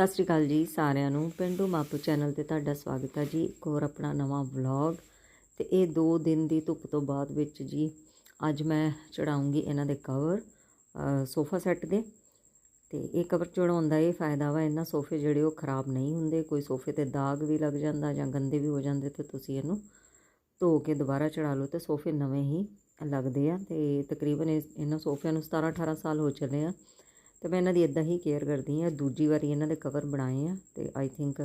ਸਤਿ ਸ਼੍ਰੀ ਅਕਾਲ ਜੀ ਸਾਰਿਆਂ ਨੂੰ। ਪਿੰਡੂ ਮਾਪੂ ਚੈਨਲ ਤੇ ਤੁਹਾਡਾ ਸਵਾਗਤ ਹੈ ਜੀ। ਇੱਕ ਹੋਰ ਆਪਣਾ ਨਵਾਂ ਵਲੌਗ। ਤੇ ਇਹ 2 ਦਿਨ ਦੀ ਧੁੱਪ ਤੋਂ ਬਾਅਦ ਵਿੱਚ ਜੀ ਅੱਜ ਮੈਂ ਚੜਾਉਂਗੀ ਇਹਨਾਂ ਦੇ ਕਵਰ ਸੋਫਾ ਸੈੱਟ ਦੇ। ਤੇ ਇਹ ਕਵਰ ਚੜਾਉਣ ਦਾ ਇਹ ਫਾਇਦਾ ਵਾ, ਇਹਨਾਂ ਸੋਫੇ ਜਿਹੜੇ ਉਹ ਖਰਾਬ ਨਹੀਂ ਹੁੰਦੇ। ਕੋਈ ਸੋਫੇ ਤੇ ਦਾਗ ਵੀ ਲੱਗ ਜਾਂਦਾ ਜਾਂ ਗੰਦੇ ਵੀ ਹੋ ਜਾਂਦੇ ਤੇ ਤੁਸੀਂ ਇਹਨੂੰ ਧੋ ਕੇ ਦੁਬਾਰਾ ਚੜਾ ਲਓ ਤੇ ਸੋਫੇ ਨਵੇਂ ਹੀ ਲੱਗਦੇ ਆ। ਤੇ ਤਕਰੀਬਨ ਇਹ- ਇਹਨਾਂ ਸੋਫਿਆਂ ਨੂੰ 17 18 ਸਾਲ ਹੋ ਚੱਲੇ ਆ। ਤੇ ਮੈਂ ਇਹਨਾਂ ਦੀ ਇਦਾਂ ਹੀ ਕੇਅਰ ਕਰਦੀ ਆ ਦੂਜੀ ਵਾਰੀ ਇਹਨਾਂ ਦੇ ਕਵਰ ਬਣਾਏ ਆ ਤੇ ਆਈ ਥਿੰਕ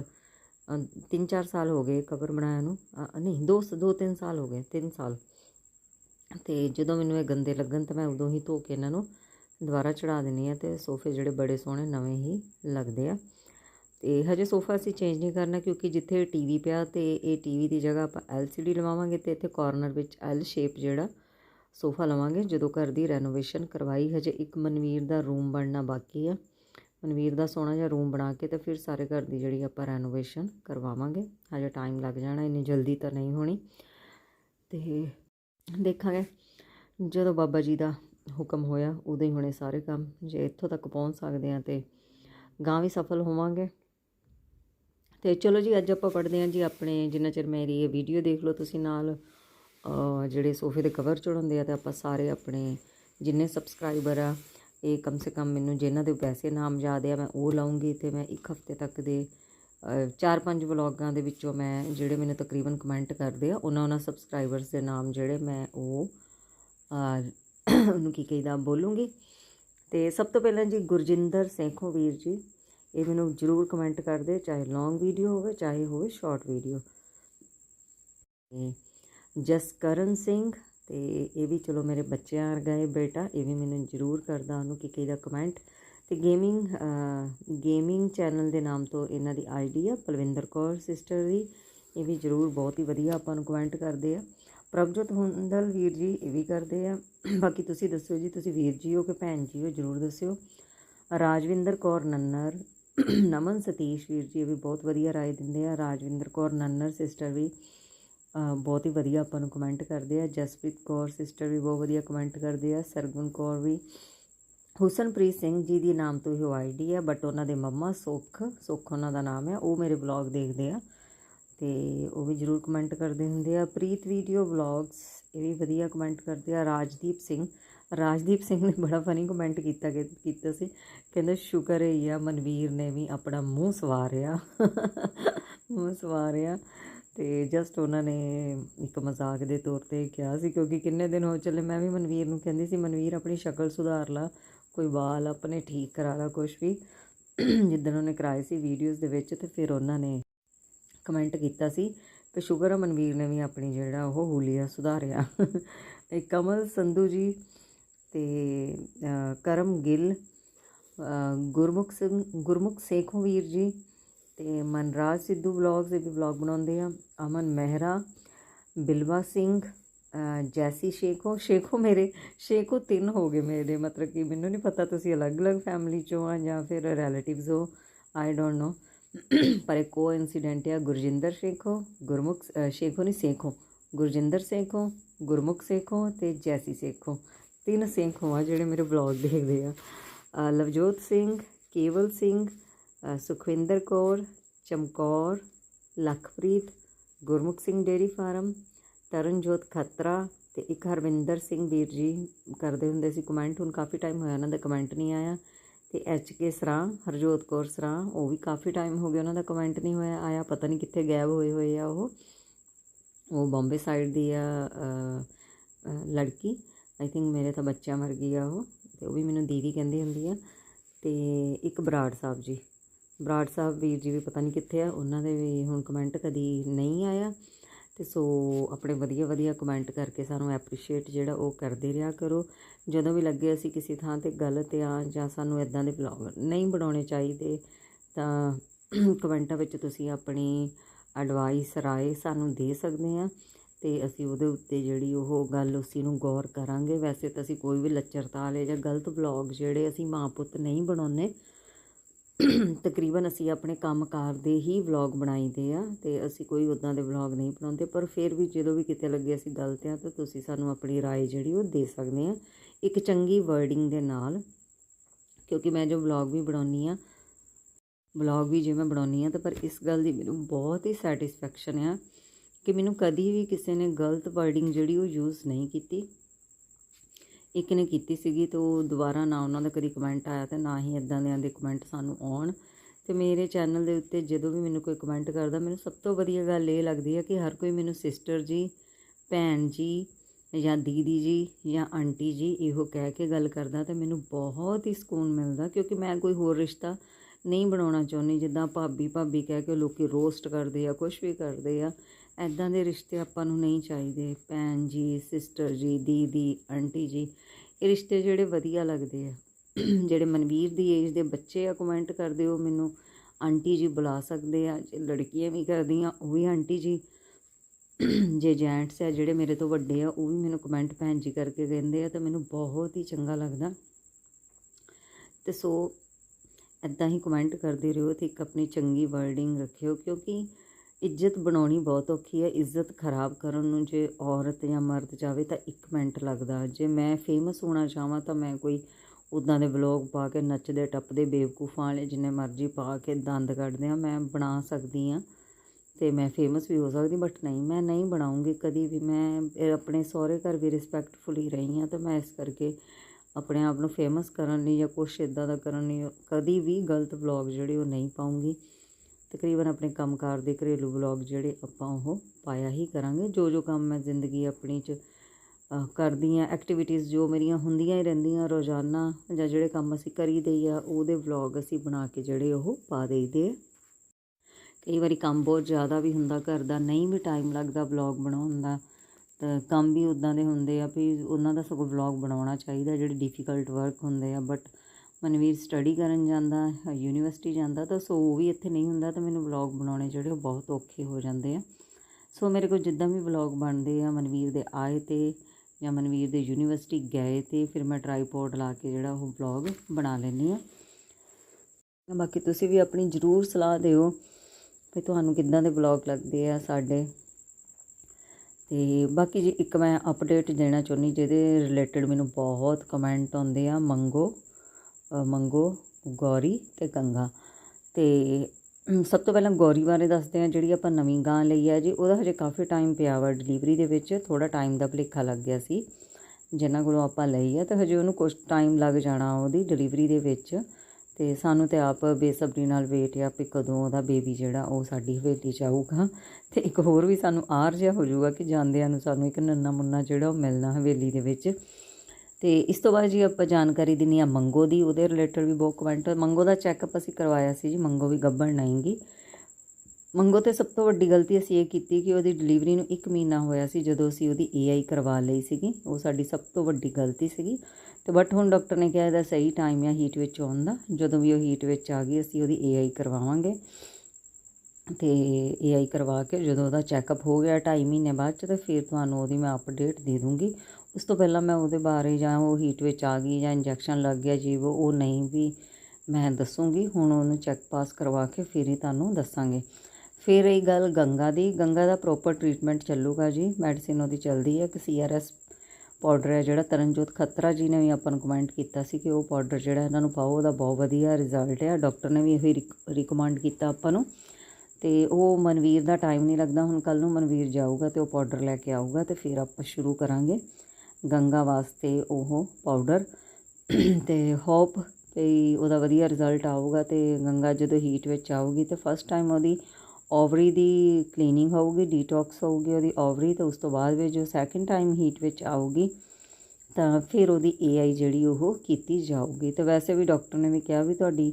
3-4 ਸਾਲ ਹੋ ਗਏ ਕਵਰ ਬਣਾਇਆ ਨੂੰ। ਨਹੀਂ, ਦੋ ਦੋ ਤਿੰਨ ਸਾਲ ਹੋ ਗਏ 3 ਸਾਲ। ਤੇ ਜਦੋਂ ਮੈਨੂੰ ਇਹ ਗੰਦੇ ਲੱਗਣ ਤਾਂ ਮੈਂ ਉਦੋਂ ਹੀ ਧੋ ਕੇ ਇਹਨਾਂ ਨੂੰ ਦੁਬਾਰਾ ਚੜਾ ਦਿੰਨੀ ਆ ਤੇ ਸੋਫੇ ਜਿਹੜੇ ਬੜੇ ਸੋਹਣੇ ਨਵੇਂ ਹੀ ਲੱਗਦੇ ਆ। ਤੇ ਹਜੇ ਸੋਫਾ ਅਸੀਂ ਚੇਂਜ ਨਹੀਂ ਕਰਨਾ ਕਿਉਂਕਿ ਜਿੱਥੇ ਟੀਵੀ ਪਿਆ ਤੇ ਇਹ ਟੀਵੀ ਦੀ ਜਗ੍ਹਾ ਆਪਾਂ LCD ਲਵਾਵਾਂਗੇ ਤੇ ਇੱਥੇ ਕਾਰਨਰ ਵਿੱਚ L ਸ਼ੇਪ ਜਿਹੜਾ ਸੋਫਾ ਲਵਾਂਗੇ। ਜਦੋਂ ਘਰ ਦੀ ਰੈਨੋਵੇਸ਼ਨ ਕਰਵਾਈ, ਹਜੇ ਇੱਕ ਮਨਵੀਰ ਦਾ ਰੂਮ ਬਣਨਾ ਬਾਕੀ ਆ। ਮਨਵੀਰ ਦਾ ਸੋਹਣਾ ਜਿਹਾ ਰੂਮ ਬਣਾ ਕੇ ਤੇ ਫਿਰ ਸਾਰੇ ਘਰ ਦੀ ਜਿਹੜੀ ਆਪਾਂ ਰੈਨੋਵੇਸ਼ਨ ਕਰਵਾਵਾਂਗੇ। ਹਜੇ ਟਾਈਮ ਲੱਗ ਜਾਣਾ, ਇੰਨੀ ਜਲਦੀ ਤਾਂ ਨਹੀਂ ਹੋਣੀ। ਤੇ ਦੇਖਾਂਗੇ, ਜਦੋਂ ਬਾਬਾ ਜੀ ਦਾ ਹੁਕਮ ਹੋਇਆ, ਉਦੋਂ ਹੀ ਹੋਣੇ ਸਾਰੇ ਕੰਮ। ਜੇ ਇੱਥੋਂ ਤੱਕ ਪਹੁੰਚ ਸਕਦੇ ਆ ਤੇ ਗਾਂ ਵੀ ਸਫਲ ਹੋਵਾਂਗੇ। ਤੇ ਚਲੋ ਜੀ, ਅੱਜ ਆਪਾਂ ਪੜ੍ਹਦੇ ਹਾਂ ਜੀ ਆਪਣੇ, ਜਿੰਨਾ ਚਿਰ ਮੇਰੀ ਇਹ ਵੀਡੀਓ ਦੇਖ ਲਓ ਤੁਸੀਂ ਨਾਲ। ਜਿਹੜੇ ਸੋਫੇ ਦੇ ਕਵਰ ਚੜਾਉਂਦੇ ਆ ਤੇ ਆਪਾਂ ਸਾਰੇ ਆਪਣੇ ਜਿੰਨੇ ਸਬਸਕ੍ਰਾਈਬਰ ਆ, ਇਹ ਕਮ ਸੇ ਕਮ ਮੈਨੂੰ ਜਿਨ੍ਹਾਂ ਦੇ ਪੈਸੇ ਨਾਮ ਯਾਦ ਆ, ਮੈਂ ਉਹ ਲਾਉਂਗੀ ਤੇ ਮੈਂ ਇੱਕ ਹਫ਼ਤੇ ਤੱਕ ਦੇ ਚਾਰ ਪੰਜ ਵਲੌਗਾਂ ਦੇ ਵਿੱਚੋਂ ਮੈਂ ਜਿਹੜੇ ਮੈਨੂੰ ਤਕਰੀਬਨ ਕਮੈਂਟ ਕਰਦੇ ਆ, ਉਹਨਾਂ ਉਹਨਾਂ ਸਬਸਕ੍ਰਾਈਬਰਸ ਦੇ ਨਾਮ ਜਿਹੜੇ ਮੈਂ ਉਹ ਉਹਨੂੰ ਕੀ ਕਹਿੰਦਾ, ਬੋਲੂੰਗੀ। ਤੇ ਸਭ ਤੋਂ ਪਹਿਲਾਂ ਜੀ ਗੁਰਜਿੰਦਰ ਸੇਖੋਂ ਵੀਰ ਜੀ, ਇਹ ਮੈਨੂੰ ਜਰੂਰ ਕਮੈਂਟ ਕਰਦੇ, ਚਾਹੇ ਲੌਂਗ ਵੀਡੀਓ ਹੋਵੇ, ਚਾਹੇ ਹੋਵੇ ਸ਼ਾਰਟ ਵੀਡੀਓ ਤੇ ਜਸਕਰਨ ਸਿੰਘ ਤੇ ਇਹ ਵੀ ਚਲੋ ਮੇਰੇ ਬੱਚਿਆਂ ਵਰਗਾ ਹੈ ਬੇਟਾ, ਇਹ ਵੀ ਮੈਨੂੰ ਜਰੂਰ ਕਰਦਾ ਉਹਨੂੰ ਕੀ ਕਹੀਦਾ ਕਮੈਂਟ ਤੇ ਗੇਮਿੰਗ ਗੇਮਿੰਗ ਚੈਨਲ ਦੇ ਨਾਮ ਤੋਂ ਇਹਨਾਂ ਦੀ ਆਈਡੀ ਆ, ਪਲਵਿੰਦਰ ਕੌਰ ਸਿਸਟਰ ਦੀ। ਇਹ ਵੀ ਜਰੂਰ ਬਹੁਤ ਹੀ ਵਧੀਆ ਆਪਾਂ ਨੂੰ ਕਮੈਂਟ ਕਰਦੇ ਆ। ਪ੍ਰਭਜੋਤ ਹੁੰਦਲ ਵੀਰ ਜੀ, ਇਹ ਵੀ ਕਰਦੇ ਆ। ਬਾਕੀ ਤੁਸੀਂ ਦੱਸਿਓ ਜੀ, ਤੁਸੀਂ ਵੀਰ ਜੀ ਹੋ ਕਿ ਭੈਣ ਜੀ ਹੋ, ਜਰੂਰ ਦੱਸਿਓ। ਰਾਜਵਿੰਦਰ ਕੌਰ ਨੰਨਰ, ਨਮਨ ਸਤੀਸ਼ ਵੀਰ ਜੀ, ਇਹ ਵੀ ਬਹੁਤ ਵਧੀਆ ਰਾਏ ਦਿੰਦੇ ਆ। ਰਾਜਵਿੰਦਰ ਕੌਰ ਨੰਨਰ ਸਿਸਟਰ ਵੀ ਬਹੁਤ ਹੀ ਵਧੀਆ ਆਪਾਂ ਨੂੰ ਕਮੈਂਟ ਕਰਦੇ ਆ। ਜਸਪ੍ਰੀਤ ਕੌਰ ਸਿਸਟਰ ਵੀ ਬਹੁਤ ਵਧੀਆ ਕਮੈਂਟ ਕਰਦੇ ਆ। ਸਰਗੁਣ ਕੌਰ ਵੀ। ਹੁਸਨਪ੍ਰੀਤ ਸਿੰਘ ਜੀ ਦੀ ਨਾਮ ਤੋਂ ਹੀ ਉਹ ਆਈਡੀ ਆ ਬਟ ਉਹਨਾਂ ਦੇ ਮੰਮਾ ਸੁੱਖ ਸੁੱਖ ਉਹਨਾਂ ਦਾ ਨਾਮ ਹੈ ਉਹ ਮੇਰੇ ਬਲੌਗ ਦੇਖਦੇ ਆ। ਤੇ ਉਹ ਵੀ ਜਰੂਰ ਕਮੈਂਟ ਕਰਦੇ ਹੁੰਦੇ ਆ। ਪ੍ਰੀਤ ਵੀਡੀਓ ਵਲੌਗਸ ਇਹ ਵੀ ਵਧੀਆ ਕਮੈਂਟ ਕਰਦੇ ਆ। ਰਾਜਦੀਪ ਸਿੰਘ ਰਾਜਦੀਪ ਸਿੰਘ ਨੇ ਬੜਾ ਫਨੀ ਕਮੈਂਟ ਕੀਤਾ ਕੀਤਾ ਸੀ। ਕਹਿੰਦੇ, ਸ਼ੁਕਰ ਹੈ ਯਾ ਮਨਵੀਰ ਨੇ ਵੀ ਆਪਣਾ ਮੂੰਹ ਸਵਾਰਿਆ। ਮੂੰਹ ਸਵਾਰਿਆ। ਤੇ ਜਸਟ ਉਹਨਾਂ ਨੇ ਇੱਕ ਮਜ਼ਾਕ ਦੇ ਤੌਰ ਤੇ ਕਿਹਾ ਸੀ, ਕਿਉਂਕਿ ਕਿੰਨੇ ਦਿਨ ਹੋ ਚੱਲੇ, ਮੈਂ ਵੀ ਮਨਵੀਰ ਨੂੰ ਕਹਿੰਦੀ ਸੀ, ਮਨਵੀਰ, ਆਪਣੀ ਸ਼ਕਲ ਸੁਧਾਰ ਲਾ, ਕੋਈ ਵਾਲ ਆਪਣੇ ਠੀਕ ਕਰਾ ਲਾ ਕੁਝ ਵੀ। ਜਿੱਦਣ ਉਹਨੇ ਕਰਾਏ ਸੀ ਵੀਡੀਓਜ਼ ਦੇ ਵਿੱਚ ਤੇ ਫਿਰ ਉਹਨਾਂ ਨੇ ਕਮੈਂਟ ਕੀਤਾ ਸੀ ਕਿ ਸ਼ੁਕਰ ਹੈ ਮਨਵੀਰ ਨੇ ਵੀ ਆਪਣੀ ਜਿਹੜਾ ਉਹ ਹੁਲੀਆ ਸੁਧਾਰਿਆ। ਇਹ ਕਮਲ ਸੰਧੂ ਜੀ ਤੇ ਕਰਮ ਗਿੱਲ ਗੁਰਮੁਖ ਸਿੰਘ, ਗੁਰਮੁਖ ਸੇਖੋਂ ਵੀਰ ਜੀ ਤੇ ਮਨਰਾਜ ਸਿੱਧੂ ਵਲੌਗਸ ਇਹ ਵੀ ਵਲੌਗ ਬਣਾਉਂਦੇ ਆ। ਅਮਨ ਮਹਿਰਾ ਬਿਲਵਾ ਸਿੰਘ ਅ, ਜੈਸੀ ਸ਼ੇਖੋ। ਸ਼ੇਖੋ ਮੇਰੇ ਸ਼ੇਖੋ ਤਿੰਨ ਹੋ ਗਏ ਮੇਰੇ ਮਤਲਬ ਕਿ ਮੈਨੂੰ ਨਹੀਂ ਪਤਾ ਤੁਸੀਂ ਅਲੱਗ-ਅਲੱਗ ਫੈਮਿਲੀ ਚੋਂ ਆ ਜਾਂ ਫਿਰ ਰਿਲੇਟਿਵਸ ਹੋ। ਆਈ ਡੋਨਟ ਨੋ ਪਰ ਇੱਕ ਕੋ ਇਨਸੀਡੈਂਟ ਆ ਗੁਰਜਿੰਦਰ ਸ਼ੇਖੋ ਗੁਰਮੁਖ ਸ਼ੇਖੋ ਨਹੀਂ ਸੇਖੋ। ਗੁਰਜਿੰਦਰ ਸੇਖੋ ਗੁਰਮੁਖ ਸੇਖੋ ਤੇ ਜੈਸੀ ਸੇਖੋ। ਤਿੰਨ ਸੇਖੋ ਆ ਜਿਹੜੇ ਮੇਰੇ ਵਲੌਗ ਦੇਖਦੇ ਆ। ਲਵਜੋਤ ਸਿੰਘ ਕੇਵਲ ਸਿੰਘ ਸੁਖਵਿੰਦਰ ਕੌਰ, ਚਮਕੌਰ, ਲਖਪ੍ਰੀਤ, ਗੁਰਮੁਖ ਸਿੰਘ ਡੇਰੀ ਫਾਰਮ, ਤਰਨਜੋਤ ਖੱਤਰਾ ਤੇ ਇੱਕ ਹਰਵਿੰਦਰ ਸਿੰਘ ਵੀਰ ਜੀ ਕਰਦੇ ਹੁੰਦੇ ਸੀ ਕਮੈਂਟ ਹੁਣ ਕਾਫੀ ਟਾਈਮ ਹੋਇਆ ਉਹਨਾਂ ਦਾ ਕਮੈਂਟ ਨਹੀਂ ਆਇਆ। ਤੇ ਐਚ ਕੇ ਸਰਾਂ ਹਰਜੋਤ ਕੌਰ ਸਰਾਂ ਉਹ ਵੀ ਕਾਫੀ ਟਾਈਮ ਹੋ ਗਿਆ ਉਹਨਾਂ ਦਾ ਕਮੈਂਟ ਨਹੀਂ ਹੋਇਆ। ਆਇਆ ਪਤਾ ਨਹੀਂ ਕਿੱਥੇ ਗਾਇਬ ਹੋਏ ਹੋਏ ਆ ਉਹ। ਉਹ ਬੰਬੇ ਸਾਈਡ ਦੀ ਆ ਲੜਕੀ। ਆਈ ਥਿੰਕ ਮੇਰੇ ਤਾਂ ਬੱਚਿਆਂ ਵਰਗੀ ਆ ਉਹ। ਤੇ ਉਹ ਵੀ ਮੈਨੂੰ ਦੀਦੀ ਕਹਿੰਦੀ ਹੁੰਦੀ ਆ। ਤੇ ਇੱਕ ਬਰਾੜ ਸਾਹਿਬ ਜੀ। ਬਰਾੜ ਸਾਹਿਬ ਵੀਰ ਜੀ ਵੀ ਪਤਾ ਨਹੀਂ ਕਿੱਥੇ ਆ, ਉਹਨਾਂ ਦੇ ਵੀ ਹੁਣ ਕਮੈਂਟ ਕਦੀ ਨਹੀਂ ਆਇਆ। ਤੇ ਸੋ ਆਪਣੇ ਵਧੀਆ ਵਧੀਆ ਕਮੈਂਟ ਕਰਕੇ ਸਾਨੂੰ ਐਪਰੀਸ਼ੀਏਟ ਜਿਹੜਾ ਉਹ ਕਰਦੇ ਰਿਹਾ ਕਰੋ। ਜਦੋਂ ਵੀ ਲੱਗੇ ਅਸੀਂ ਕਿਸੇ ਥਾਂ ਤੇ ਗਲਤ ਆ ਜਾਂ ਸਾਨੂੰ ਇਦਾਂ ਦੇ ਬਲੌਗ ਨਹੀਂ ਬਣਾਉਣੇ ਚਾਹੀਦੇ, ਤਾਂ ਕਮੈਂਟਾਂ ਵਿੱਚ ਤੁਸੀਂ ਆਪਣੀ ਐਡਵਾਈਸ ਰਾਏ ਸਾਨੂੰ ਦੇ ਸਕਦੇ ਆ। ਤੇ ਅਸੀਂ ਉਹਦੇ ਉੱਤੇ ਜਿਹੜੀ ਉਹ ਗੱਲ ਉਸੇ ਨੂੰ ਗੌਰ ਕਰਾਂਗੇ। ਵੈਸੇ ਤਾਂ ਅਸੀਂ ਕੋਈ ਵੀ ਲੱਚਰਤਾਲ ਜਾਂ ਗਲਤ ਬਲੌਗ ਜਿਹੜੇ ਅਸੀਂ ਮਾਂ ਪੁੱਤ ਨਹੀਂ ਬਣਾਉਂਦੇ ਤਕਰੀਬਨ ਅਸੀਂ ਆਪਣੇ ਕੰਮਕਾਰ ਦੇ ਹੀ ਵਲੌਗ ਬਣਾਈਦੇ ਆ ਤੇ ਅਸੀਂ ਕੋਈ ਉਦਾਂ ਦੇ ਵਲੌਗ ਨਹੀਂ ਬਣਾਉਂਦੇ ਪਰ ਫਿਰ ਵੀ ਜਦੋਂ ਵੀ ਕਿਤੇ ਲੱਗੇ ਅਸੀਂ ਗਲਤ ਆ ਤਾਂ ਤੁਸੀਂ ਸਾਨੂੰ ਆਪਣੀ رائے ਜਿਹੜੀ ਉਹ ਦੇ ਸਕਦੇ ਆ ਇੱਕ ਚੰਗੀ ਵਰਡਿੰਗ ਦੇ ਨਾਲ ਕਿਉਂਕਿ ਮੈਂ ਜੋ ਵਲੌਗ ਵੀ ਬਣਾਉਣੀ ਆ ਵਲੌਗ ਵੀ ਜੇ ਮੈਂ ਬਣਾਉਣੀ ਆ ਤਾਂ ਪਰ ਇਸ ਗੱਲ ਦੀ ਮੈਨੂੰ ਬਹੁਤ ਹੀ ਸੈਟੀਸਫੈਕਸ਼ਨ ਆ ਕਿ ਮੈਨੂੰ ਕਦੀ ਵੀ ਕਿਸੇ ਨੇ ਗਲਤ ਵਰਡਿੰਗ ਜਿਹੜੀ ਉਹ ਯੂਜ਼ ਨਹੀਂ ਕੀਤੀ ਇੱਕ ਨੇ ਕੀਤੀ ਸੀਗੀ ਤੇ ਉਹ ਦੁਬਾਰਾ ਨਾ ਉਹਨਾਂ ਦਾ ਕਦੀ ਕਮੈਂਟ ਆਇਆ ਤੇ ਨਾ ਹੀ ਇਦਾਂ ਦੇ ਦੇ ਕਮੈਂਟ ਸਾਨੂੰ ਆਉਣ। ਤੇ ਮੇਰੇ ਚੈਨਲ ਦੇ ਉੱਤੇ ਜਦੋਂ ਵੀ ਮੈਨੂੰ ਕੋਈ ਕਮੈਂਟ ਕਰਦਾ, ਮੈਨੂੰ ਸਭ ਤੋਂ ਵਧੀਆ ਗੱਲ ਇਹ ਲੱਗਦੀ ਹੈ ਕਿ ਹਰ ਕੋਈ ਮੈਨੂੰ ਸਿਸਟਰ ਜੀ, ਭੈਣ ਜੀ ਜਾਂ ਦੀਦੀ ਜੀ ਜਾਂ ਆਂਟੀ ਜੀ ਇਹੋ ਕਹਿ ਕੇ ਗੱਲ ਕਰਦਾ ਤਾਂ ਮੈਨੂੰ ਬਹੁਤ ਹੀ ਸਕੂਨ ਮਿਲਦਾ ਕਿਉਂਕਿ ਮੈਂ ਕੋਈ ਹੋਰ ਰਿਸ਼ਤਾ ਨਹੀਂ ਬਣਾਉਣਾ ਚਾਹੁੰਦੀ ਜਿੱਦਾਂ ਭਾਬੀ ਭਾਬੀ ਕਹਿ ਕੇ ਲੋਕੀ ਰੋਸਟ ਕਰਦੇ ਆ ਕੁਝ ਵੀ ਕਰਦੇ ਆ। ਐਦਾਂ ਦੇ ਰਿਸ਼ਤੇ ਆਪਾਂ ਨੂੰ ਨਹੀਂ ਚਾਹੀਦੇ। ਭੈਣ ਜੀ ਸਿਸਟਰ ਜੀ, ਦੀਦੀ, ਆਂਟੀ ਜੀ, ਇਹ ਰਿਸ਼ਤੇ ਜਿਹੜੇ ਵਧੀਆ ਲੱਗਦੇ ਆ। ਜਿਹੜੇ ਮਨਵੀਰ ਦੀ ਏਜ ਦੇ ਬੱਚੇ ਆ ਕਮੈਂਟ ਕਰਦੇ ਹੋ, ਮੈਨੂੰ ਆਂਟੀ ਜੀ ਬੁਲਾ ਸਕਦੇ ਆ। ਜੇ ਲੜਕੀਆਂ ਵੀ ਕਰਦੀਆਂ, ਉਹ ਵੀ ਆਂਟੀ ਜੀ। ਜੇ ਜੈਂਟਸ ਆ ਜਿਹੜੇ ਮੇਰੇ ਤੋਂ ਵੱਡੇ ਆ, ਉਹ ਵੀ ਮੈਨੂੰ ਕਮੈਂਟ ਭੈਣ ਜੀ ਕਰਕੇ ਕਹਿੰਦੇ ਆ, ਤਾਂ ਮੈਨੂੰ ਬਹੁਤ ਹੀ ਚੰਗਾ ਲੱਗਦਾ। ਤੇ ਸੋ ਇਦਾਂ ਹੀ ਕਮੈਂਟ ਕਰਦੇ ਰਹੋ ਤੇ ਇੱਕ ਆਪਣੀ ਚੰਗੀ ਵਰਡਿੰਗ ਰੱਖਿਓ, ਕਿਉਂਕਿ ਇੱਜ਼ਤ ਬਣਾਉਣੀ ਬਹੁਤ ਔਖੀ ਹੈ। ਇੱਜ਼ਤ ਖਰਾਬ ਕਰਨ ਨੂੰ ਜੇ ਔਰਤ ਜਾਂ ਮਰਦ ਜਾਵੇ ਤਾਂ 1 ਮਿੰਟ ਲੱਗਦਾ। ਜੇ ਮੈਂ ਫੇਮਸ ਹੋਣਾ ਚਾਹਾਂ ਤਾਂ ਮੈਂ ਕੋਈ ਉਦਾਂ ਦੇ ਵਲੌਗ ਪਾ ਕੇ, ਨੱਚਦੇ, ਟੱਪਦੇ, ਬੇਵਕੂਫਾਂ ਵਾਲੇ ਜਿੰਨੇ ਮਰਜ਼ੀ ਪਾ ਕੇ ਦੰਦ ਕੱਢਦੇ ਆ ਮੈਂ ਬਣਾ ਸਕਦੀ ਆ ਤੇ ਮੈਂ ਫੇਮਸ ਵੀ ਹੋ ਸਕਦੀ ਬਟ ਨਹੀਂ, ਮੈਂ ਨਹੀਂ ਬਣਾਉਂਗੀ ਕਦੀ ਵੀ। ਮੈਂ ਆਪਣੇ ਸਹੁਰੇ ਘਰ ਵੀ ਰਿਸਪੈਕਟਫੁਲ ਹੀ ਰਹੀ ਹਾਂ ਤਾਂ ਮੈਂ ਇਸ ਕਰਕੇ ਆਪਣੇ ਆਪ ਨੂੰ ਫੇਮਸ ਕਰਨ ਲਈ ਜਾਂ ਕੁਛ ਇਦਾਂ ਦਾ ਕਰਨ ਲਈ ਕਦੀ ਵੀ ਗਲਤ ਵਲੌਗ ਜਿਹੜੇ ਉਹ ਨਹੀਂ ਪਾਉਂਗੀ। ਤਕਰੀਬਨ ਆਪਣੇ ਕੰਮਕਾਰ ਦੇ ਘਰੇਲੂ ਵਲੌਗ ਜਿਹੜੇ ਆਪਾਂ ਉਹ ਪਾਇਆ ਹੀ ਕਰਾਂਗੇ। ਜੋ ਜੋ ਕੰਮ ਮੈਂ ਜ਼ਿੰਦਗੀ ਆਪਣੀ 'ਚ ਕਰਦੀ ਆ ਐਕਟੀਵਿਟੀਜ਼ ਜੋ ਮੇਰੀਆਂ ਹੁੰਦੀਆਂ ਹੀ ਰਹਿੰਦੀਆਂ, ਰੋਜ਼ਾਨਾ ਜਾਂ ਜਿਹੜੇ ਕੰਮ ਅਸੀਂ ਕਰੀਦੇ ਆ, ਉਹਦੇ ਵਲੌਗ ਅਸੀਂ ਬਣਾ ਕੇ ਜਿਹੜੇ ਉਹ ਪਾ ਦੇਈਦੇ ਆ। ਕਈ ਵਾਰੀ ਕੰਮ ਬਹੁਤ ਜ਼ਿਆਦਾ ਵੀ ਹੁੰਦਾ, ਘਰ ਦਾ ਨਹੀਂ ਵੀ ਟਾਈਮ ਲੱਗਦਾ ਵਲੌਗ ਬਣਾਉਣ ਦਾ, ਤਾਂ ਕੰਮ ਵੀ ਉਦਾਂ ਦੇ ਹੁੰਦੇ ਆ ਵੀ ਉਹਨਾਂ ਦਾ ਸਗੋਂ ਵਲੌਗ ਬਣਾਉਣਾ ਚਾਹੀਦਾ, ਜਿਹੜੇ ਡਿਫਿਕਲਟ ਵਰਕ ਹੁੰਦੇ ਆ ਬਟ ਮਨਵੀਰ ਸਟੱਡੀ ਕਰਨ ਜਾਂਦਾ ਯੂਨੀਵਰਸਿਟੀ ਜਾਂਦਾ, ਤਾਂ ਸੋ ਉਹ ਵੀ ਇੱਥੇ ਨਹੀਂ ਹੁੰਦਾ, ਤਾਂ ਮੈਨੂੰ ਵਲੌਗ ਬਣਾਉਣੇ ਜਿਹੜੇ ਉਹ ਬਹੁਤ ਔਖੇ ਹੋ ਜਾਂਦੇ ਆ। ਸੋ ਮੇਰੇ ਕੋਲ ਜਿੱਦਾਂ ਵੀ ਵਲੌਗ ਬਣਦੇ ਆ, ਮਨਵੀਰ ਦੇ ਆਏ ਤੇ ਜਾਂ ਮਨਵੀਰ ਦੇ ਯੂਨੀਵਰਸਿਟੀ ਗਏ ਤੇ ਫਿਰ ਮੈਂ ਟ੍ਰਾਈਪੋਡ ਲਾ ਕੇ ਜਿਹੜਾ ਉਹ ਵਲੌਗ ਬਣਾ ਲੈਂਦੀ ਆ ਬਾਕੀ ਤੁਸੀਂ ਵੀ ਆਪਣੀ ਜ਼ਰੂਰ ਸਲਾਹ ਦਿਓ ਵੀ ਤੁਹਾਨੂੰ ਕਿੱਦਾਂ ਦੇ ਵਲੌਗ ਲੱਗਦੇ ਆ ਸਾਡੇ। ਤੇ ਬਾਕੀ ਜੀ ਇੱਕ ਮੈਂ ਅਪਡੇਟ ਦੇਣਾ ਚਾਹੁੰਦੀ ਜਿਹਦੇ ਰਿਲੇਟਡ ਮੈਨੂੰ ਬਹੁਤ ਕਮੈਂਟ ਆਉਂਦੇ ਆ, ਮੰਗੋ। ਮੰਗੋ, ਗੌਰੀ ਤੇ ਗੰਗਾ ਤੇ ਸਭ ਤੋਂ ਪਹਿਲਾਂ ਗੌਰੀ ਬਾਰੇ ਦੱਸਦੇ ਆ ਜਿਹੜੀ ਆਪਾਂ ਨਵੀਂ ਗਾਂ ਲਈ ਆ ਜੀ, ਉਹਦਾ ਹਜੇ ਕਾਫੀ ਟਾਈਮ ਪਿਆ ਵਾ ਡਿਲੀਵਰੀ ਦੇ ਵਿੱਚ ਥੋੜਾ ਟਾਈਮ ਦਾ ਭੁਲੇਖਾ ਲੱਗ ਗਿਆ ਸੀ। ਜਿਨ੍ਹਾਂ ਕੋਲੋਂ ਆਪਾਂ ਲਈ ਆ ਤਾਂ ਹਜੇ ਉਹਨੂੰ ਕੁਝ ਟਾਈਮ ਲੱਗ ਜਾਣਾ ਉਹਦੀ ਡਿਲੀਵਰੀ ਦੇ ਵਿੱਚ। ਤੇ ਸਾਨੂੰ ਤੇ ਆਪ ਬੇਸਬਰੀ ਨਾਲ ਵੇਟ ਆ ਵੀ ਕਦੋਂ ਉਹਦਾ ਬੇਬੀ ਜਿਹੜਾ, ਉਹ ਸਾਡੀ ਹਵੇਲੀ 'ਚ ਆਊਗਾ। ਤੇ ਇੱਕ ਹੋਰ ਵੀ ਸਾਨੂੰ ਆਰ ਜਿਹਾ ਹੋ ਜਾਊਗਾ ਕਿ ਜਾਂਦਿਆਂ ਨੂੰ ਸਾਨੂੰ ਇੱਕ ਨੰਨਾ ਮੁੰਨਾ ਜਿਹੜਾ ਉਹ ਮਿਲਣਾ ਹਵੇਲੀ ਦੇ ਵਿੱਚ। ਤੇ ਇਸ ਤੋਂ ਬਾਅਦ ਜੀ ਆਪਾਂ ਜਾਣਕਾਰੀ ਦਿੰਨੀ ਆ ਮੰਗੋ ਦੀ, ਉਹਦੇ ਰਿਲੇਟਡ ਵੀ ਬਹੁਤ ਕਮੈਂਟ ਮੰਗੋ ਦਾ ਚੈੱਕਅਪ ਅਸੀਂ ਕਰਵਾਇਆ ਸੀ ਜੀ, ਮੰਗੋ ਵੀ ਗੱਭਣ ਨਹੀਂਗੀ ਮੰਗੋ ਤੇ ਸਭ ਤੋਂ ਵੱਡੀ ਗਲਤੀ ਅਸੀਂ ਇਹ ਕੀਤੀ ਕਿ ਉਹਦੀ ਡਿਲੀਵਰੀ ਨੂੰ 1 ਮਹੀਨਾ ਹੋਇਆ ਸੀ ਜਦੋਂ ਅਸੀਂ ਉਹਦੀ ਏਆਈ ਕਰਵਾ ਲਈ ਸੀਗੀ। ਉਹ ਸਾਡੀ ਸਭ ਤੋਂ ਵੱਡੀ ਗਲਤੀ ਸੀਗੀ। ਤੇ ਬਟ ਹੁਣ ਡਾਕਟਰ ਨੇ ਕਿਹਾ ਇਹਦਾ ਸਹੀ ਟਾਈਮ ਆ ਹੀਟ ਵਿੱਚ ਆਉਣ ਦਾ। ਜਦੋਂ ਵੀ ਉਹ ਹੀਟ ਵਿੱਚ ਆ ਗਈ, ਅਸੀਂ ਉਹਦੀ ਏਆਈ ਕਰਵਾਵਾਂਗੇ। ਤੇ ਏਆਈ ਕਰਵਾ ਕੇ ਜਦੋਂ ਉਹਦਾ ਚੈੱਕਅਪ ਹੋ ਗਿਆ 2.5 ਮਹੀਨੇ ਬਾਅਦ ਚ, ਤੇ ਫਿਰ ਤੁਹਾਨੂੰ ਉਹਦੀ ਮੈਂ ਅਪਡੇਟ ਦੇ ਦੂੰਗੀ। ਉਸ ਤੋਂ ਪਹਿਲਾਂ ਮੈਂ ਉਹਦੇ ਬਾਰੇ ਜਾਂ ਉਹ ਹੀਟ ਵਿੱਚ ਆ ਗਈ ਜਾਂ ਇੰਜੈਕਸ਼ਨ ਲੱਗ ਗਿਆ ਜੀ, ਉਹ ਉਹ ਨਹੀਂ ਵੀ ਮੈਂ ਦੱਸੂਗੀ। ਹੁਣ ਉਹਨੂੰ ਚੈੱਕ ਪਾਸ ਕਰਵਾ ਕੇ ਫਿਰ ਹੀ ਤੁਹਾਨੂੰ ਦੱਸਾਂਗੇ। ਫਿਰ ਇਹ ਗੱਲ ਗੰਗਾ ਦੀ, ਗੰਗਾ ਦਾ ਪ੍ਰੋਪਰ ਟ੍ਰੀਟਮੈਂਟ ਚੱਲੂਗਾ ਜੀ। ਮੈਡੀਸਿਨ ਉਹਦੀ ਚੱਲਦੀ ਹੈ। ਕਿ ਸੀਆਰਐਸ ਪਾਊਡਰ ਹੈ ਜਿਹੜਾ ਤਰਨਜੋਤ ਖੱਤਰਾ ਜੀ ਨੇ ਵੀ ਆਪਾਂ ਨੂੰ ਕਮੈਂਟ ਕੀਤਾ ਸੀ ਕਿ ਉਹ ਪਾਊਡਰ ਜਿਹੜਾ ਇਹਨਾਂ ਨੂੰ ਪਾਓ, ਉਹਦਾ ਬਹੁਤ ਵਧੀਆ ਰਿਜ਼ਲਟ ਹੈ। ਡਾਕਟਰ ਨੇ ਵੀ ਇਹੀ ਰਿਕਮੈਂਡ ਕੀਤਾ ਆਪਾਂ ਨੂੰ। ਤੇ ਉਹ ਮਨਵੀਰ ਦਾ ਟਾਈਮ ਨਹੀਂ ਲੱਗਦਾ। ਹੁਣ ਕੱਲ ਨੂੰ ਮਨਵੀਰ ਜਾਊਗਾ ਤੇ ਉਹ ਪਾਊਡਰ ਲੈ ਕੇ ਆਊਗਾ ਤੇ ਫਿਰ ਆਪਾਂ ਸ਼ੁਰੂ ਕਰਾਂਗੇ। ਗੰਗਾ ਵਾਸਤੇ ਉਹ ਪਾਊਡਰ ਅਤੇ ਹੋਪ ਤੇ ਉਹਦਾ ਵਧੀਆ ਰਿਜ਼ਲਟ ਆਊਗਾ ਅਤੇ ਗੰਗਾ ਜਦੋਂ ਹੀਟ ਵਿੱਚ ਆਊਗੀ ਤਾਂ ਫਸਟ ਟਾਈਮ ਉਹਦੀ ਓਵਰੀ ਦੀ ਕਲੀਨਿੰਗ ਹੋਊਗੀ ਡੀਟੌਕਸ ਹੋਊਗੀ ਉਹਦੀ ਓਵਰੀ ਤੇ ਉਸ ਤੋਂ ਬਾਅਦ ਵਿੱਚ ਜੋ ਸੈਕਿੰਡ ਟਾਈਮ ਹੀਟ ਵਿੱਚ ਆਊਗੀ ਤਾਂ ਫਿਰ ਉਹਦੀ ਏਆਈ ਜਿਹੜੀ ਉਹ ਕੀਤੀ ਜਾਊਗੀ। ਤੇ ਵੈਸੇ ਵੀ ਡਾਕਟਰ ਨੇ ਵੀ ਕਿਹਾ ਵੀ ਤੁਹਾਡੀ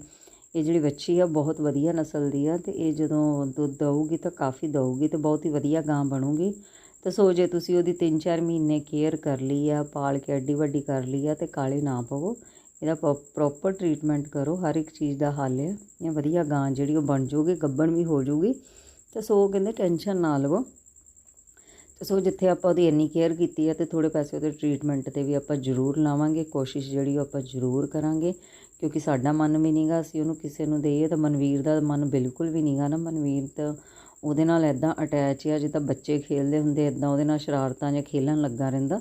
ਇਹ ਜਿਹੜੀ ਵੱਛੀ ਆ ਬਹੁਤ ਵਧੀਆ ਨਸਲ ਦੀ ਆ ਤੇ ਇਹ ਜਦੋਂ ਦੁੱਧ ਦਊਗੀ ਤਾਂ ਕਾਫੀ ਦਊਗੀ ਤੇ ਬਹੁਤ ਹੀ ਵਧੀਆ ਗਾਂ ਬਣੂਗੀ। ਤੇ ਸੋ ਜੇ ਤੁਸੀਂ ਉਹਦੀ 3-4 ਮਹੀਨੇ ਕੇਅਰ ਕਰ ਲਈ ਆ, ਪਾਲ ਕੇ ਐਡੀ ਵੱਡੀ ਕਰ ਲਈ ਆ ਤੇ ਕਾਲੇ ਨਾ ਪਵੋ, ਇਹਦਾ ਪ੍ਰੋਪਰ ਟ੍ਰੀਟਮੈਂਟ ਕਰੋ, ਹਰ ਇੱਕ ਚੀਜ਼ ਦਾ ਹੱਲ ਹੈ ਇਹ ਵਧੀਆ ਗਾਂ ਜਿਹੜੀ ਉਹ ਬਣ ਜੂਗੀ ਗੱਬਣ ਵੀ ਹੋ ਜੂਗੀ ਤੇ ਸੋ ਕਹਿੰਦੇ ਟੈਨਸ਼ਨ ਨਾ ਲਵੋ। ਤੇ ਸੋ ਜਿੱਥੇ ਆਪਾਂ ਉਹਦੀ ਇੰਨੀ ਕੇਅਰ ਕੀਤੀ ਹੈ ਤੇ ਥੋੜੇ ਪੈਸੇ ਉਹਦੇ ਟ੍ਰੀਟਮੈਂਟ ਤੇ ਵੀ ਆਪਾਂ ਜ਼ਰੂਰ ਲਾਵਾਂਗੇ, ਕੋਸ਼ਿਸ਼ ਜਿਹੜੀ ਉਹ ਆਪਾਂ ਜ਼ਰੂਰ ਕਰਾਂਗੇ, ਕਿਉਂਕਿ ਸਾਡਾ ਮਨ ਵੀ ਨਹੀਂਗਾ ਅਸੀਂ ਉਹਨੂੰ ਕਿਸੇ ਨੂੰ ਦੇਈਏ ਤਾਂ ਮਨਵੀਰ ਦਾ ਮਨ ਬਿਲਕੁਲ ਵੀ ਨਹੀਂਗਾ ਨਾ, ਮਨਵੀਰ ਤਾਂ ਉਹਦੇ ਨਾਲ ਐਦਾਂ ਅਟੈਚ ਆ, ਜਿੱਦਾਂ ਬੱਚੇ ਖੇਲਦੇ ਹੁੰਦੇ ਐਦਾਂ ਉਹਦੇ ਨਾਲ ਸ਼ਰਾਰਤਾਂ ਜਾਂ ਖੇਲਣ ਲੱਗਾ ਰਹਿੰਦਾ।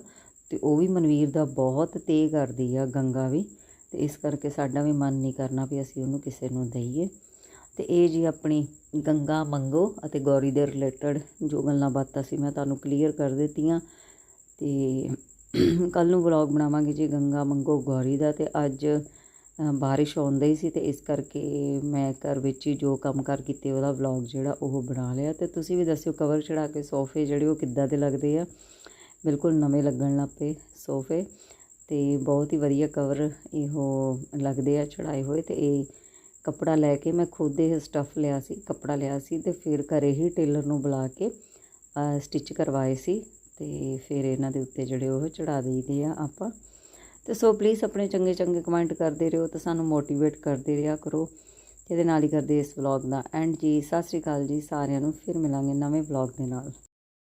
ਤੇ ਉਹ ਵੀ ਮਨਵੀਰ ਦਾ ਬਹੁਤ ਤੇ ਕਰਦੀ ਆ, ਗੰਗਾ ਵੀ। ਤੇ ਇਸ ਕਰਕੇ ਸਾਡਾ ਵੀ ਮਨ ਨਹੀਂ ਕਰਨਾ ਵੀ ਅਸੀਂ ਉਹਨੂੰ ਕਿਸੇ ਨੂੰ ਦਈਏ। ਤੇ ਇਹ ਜੀ ਆਪਣੀ ਗੰਗਾ ਮੰਗੋ ਅਤੇ ਗੌਰੀ ਦੇ ਰਿਲੇਟਡ ਜੋ ਗੱਲਾਂ ਬਾਤਾਂ ਸੀ ਮੈਂ ਤੁਹਾਨੂੰ ਕਲੀਅਰ ਕਰ ਦਿੱਤੀਆਂ। ਤੇ ਕੱਲ ਨੂੰ ਵਲੌਗ ਬਣਾਵਾਂਗੇ ਜੀ ਗੰਗਾ ਮੰਗੋ ਗੌਰੀ ਦਾ। ਤੇ ਅੱਜ ਬਾਰਿਸ਼ ਆਉਂਦਾ ਹੀ ਸੀ ਤੇ ਇਸ ਕਰਕੇ ਮੈਂ ਘਰ ਵਿੱਚ ਹੀ ਜੋ ਕੰਮ ਕਰ ਕੀਤੇ ਉਹਦਾ ਵਲੌਗ ਜਿਹੜਾ ਉਹ ਬਣਾ ਲਿਆ। ਤੇ ਤੁਸੀਂ ਵੀ ਦੱਸਿਓ ਕਵਰ ਚੜਾ ਕੇ ਸੋਫੇ ਜਿਹੜੇ ਉਹ ਕਿੱਦਾਂ ਦੇ ਲੱਗਦੇ ਆ? ਬਿਲਕੁਲ ਨਵੇਂ ਲੱਗਣ ਲੱਗ ਪਏ ਸੋਫੇ ਤੇ ਬਹੁਤ ਹੀ ਵਧੀਆ ਕਵਰ ਇਹੋ ਲੱਗਦੇ ਆ ਚੜਾਏ ਹੋਏ ਤੇ ਇਹ ਕੱਪੜਾ ਲੈ ਕੇ ਮੈਂ ਖੁਦ ਇਹ ਸਟੱਫ ਲਿਆ ਸੀ, ਕੱਪੜਾ ਲਿਆ ਸੀ ਤੇ ਫਿਰ ਘਰੇ ਹੀ ਟੇਲਰ ਨੂੰ ਬੁਲਾ ਕੇ ਸਟਿਚ ਕਰਵਾਏ ਸੀ ਤੇ ਫਿਰ ਇਹਨਾਂ ਦੇ ਉੱਤੇ ਜਿਹੜੇ ਉਹ ਚੜਾ ਦਈਦੇ ਆ ਆਪਾਂ। ਤੇ ਸੋ ਪਲੀਜ਼ ਆਪਣੇ ਚੰਗੇ ਚੰਗੇ ਕਮੈਂਟ ਕਰਦੇ ਰਹੋ ਤੇ ਸਾਨੂੰ ਮੋਟੀਵੇਟ ਕਰਦੇ ਰਿਹਾ ਕਰੋ। ਤੇ ਇਹਦੇ ਨਾਲ ਹੀ ਕਰਦੇ ਇਸ ਵਲੌਗ ਦਾ। ਐਂਡ ਜੀ, ਸਤਿ ਸ਼੍ਰੀ ਅਕਾਲ ਜੀ ਸਾਰਿਆਂ ਨੂੰ। ਫਿਰ ਮਿਲਾਂਗੇ ਨਵੇਂ ਵਲੌਗ ਦੇ ਨਾਲ।